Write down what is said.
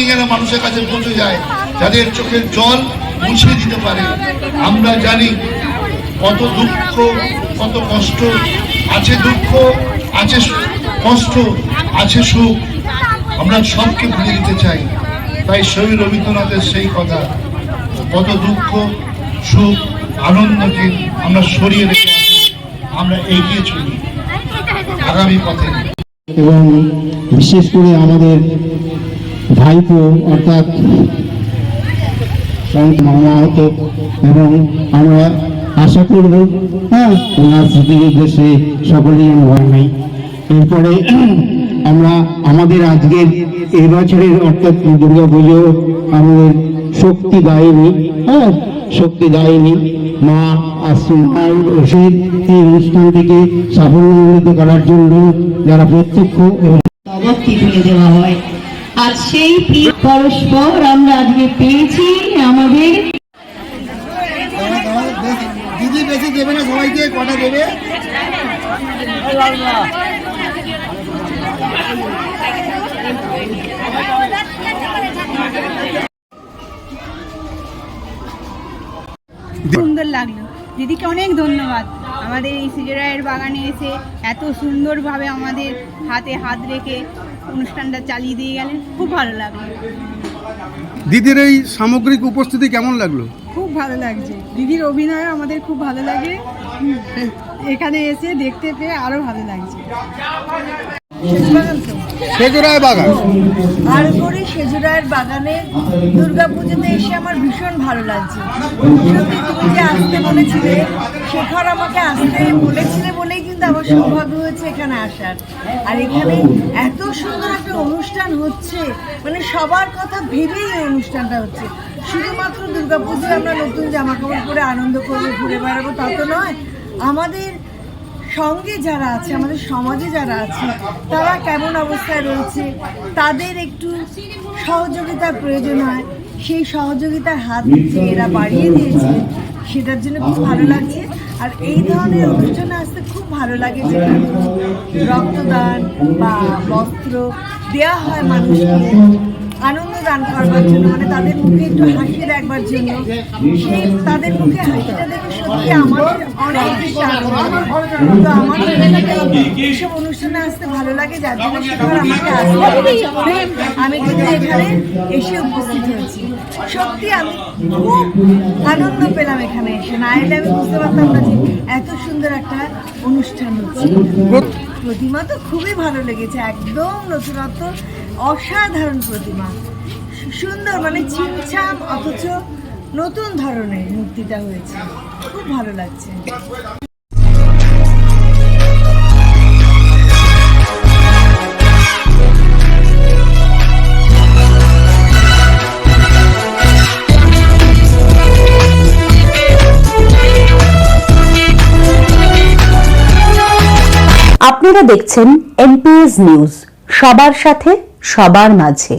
নিয়ে যেন মানুষের কাছে পৌঁছে যায়, যাদের চোখের জল মুছে দিতে পারে। আমরা জানি কত দুঃখ, কত কষ্ট, আছে দুঃখ, আছে কষ্ট, আছে সুখ। আমরা সবকে ভুলে দিতে চাই। তাই শরীর রবীন্দ্রনাথের সেই কথা, কত দুঃখ, সুখ আনন্দকে আমরা সরিয়ে রেখে আমরা এগিয়ে চলি। আগামী পথে। এবং বিশেষ করে আমাদের ভাইপো অর্থাৎ মামাহত এবং আমরা আশা করব হ্যাঁ ওনার স্মৃতির উদ্দেশ্যে সকলেই ভয় নাই। এরপরে আমরা আমাদের আজকের এবছরের অর্থাৎ দুর্গা পুজো আমাদের শক্তি দায়নি হ্যাঁ শক্তি দায়নি মা আসমার রশিদ এই অনুষ্ঠানটিকে সাফল্যমণ্ডিত করার জন্য যারা প্রত্যক্ষ এবং দেওয়া হয়। আর সেই পরস্পর আমরা আজকে পেয়েছি আমাদের দিদি বেশি দেবে না সবাইকে কটা দেবে? সুন্দর লাগল। দিদিকে অনেক ধন্যবাদ। আমাদের এই সিজরায়ের বাগানে এসে এত সুন্দরভাবে আমাদের হাতে হাত রেখে অনুষ্ঠানটা চালিয়ে দিয়ে গেলেন। খুব ভালো লাগল। দিদির এই সামগ্রিক উপস্থিতি কেমন লাগল? খুব ভালো লাগছে। দিদির অভিনয় আমাদের খুব ভালো লাগে। এখানে এসে দেখতে পেয়ে আরও ভালো লাগছে। সেজরায় বাগান। আর করে সেজুরায়ের বাগানে দুর্গাপুজোতে এসে আমার ভীষণ ভালো লাগছে। সত্যি তুমি যে আসতে বলেছিলে শেখর আমাকে আসতে বলেছিলে বলেই কিন্তু আমার সৌভাগ্য হয়েছে এখানে আসার। আর এখানে এত সুন্দর একটা অনুষ্ঠান হচ্ছে মানে সবার কথা ভেবেই এই অনুষ্ঠানটা হচ্ছে। শুধুমাত্র দুর্গাপুজোয় আমরা নতুন জামা কাপড় পরে আনন্দ করব ঘুরে বেড়াবো তা তো নয় আমাদের সঙ্গে যারা আছে, আমাদের সমাজে যারা আছে, তারা কেমন অবস্থায় রয়েছে, তাদের একটু সহযোগিতার প্রয়োজন হয়। সেই সহযোগিতার হাত যে এরা বাড়িয়ে দিয়েছে, সেটার জন্য খুব ভালো লাগছে। আর এই ধরনের অনুষ্ঠানে আসতে খুব ভালো লাগে যেখানে রক্তদান বা বস্ত্র দেওয়া হয় মানুষকে। আনন্দ দান করবার জন্য মানে তাদের মুখে একটু হাসি রাখবার জন্য। সেই তাদের মুখে হাসিটা দেখে সত্যি আমাদের অনেক বেশি আনন্দ তো আমার এইসব অনুষ্ঠানে আসতে ভালো লাগে যার জন্য আমাকে আসতে আমি কিন্তু এখানে এসে উপস্থিত হয়েছি। সত্যি আমি খুব আনন্দ পেলাম এখানে এসে। না এলে আমি বুঝতে পারতাম না যে এত সুন্দর একটা অনুষ্ঠান হচ্ছে। প্রতিমা তো খুবই ভালো লেগেছে একদম নতুনত্ব। অসাধারণ প্রতিমা। সুন্দর মানে ছিমছাম, অথচ নতুন ধরনের মূর্তিটা হয়েছে। খুব ভালো লাগছে। আপনারা দেখছেন এনপিএস নিউজ। সবার সাথে সবার মাঝে।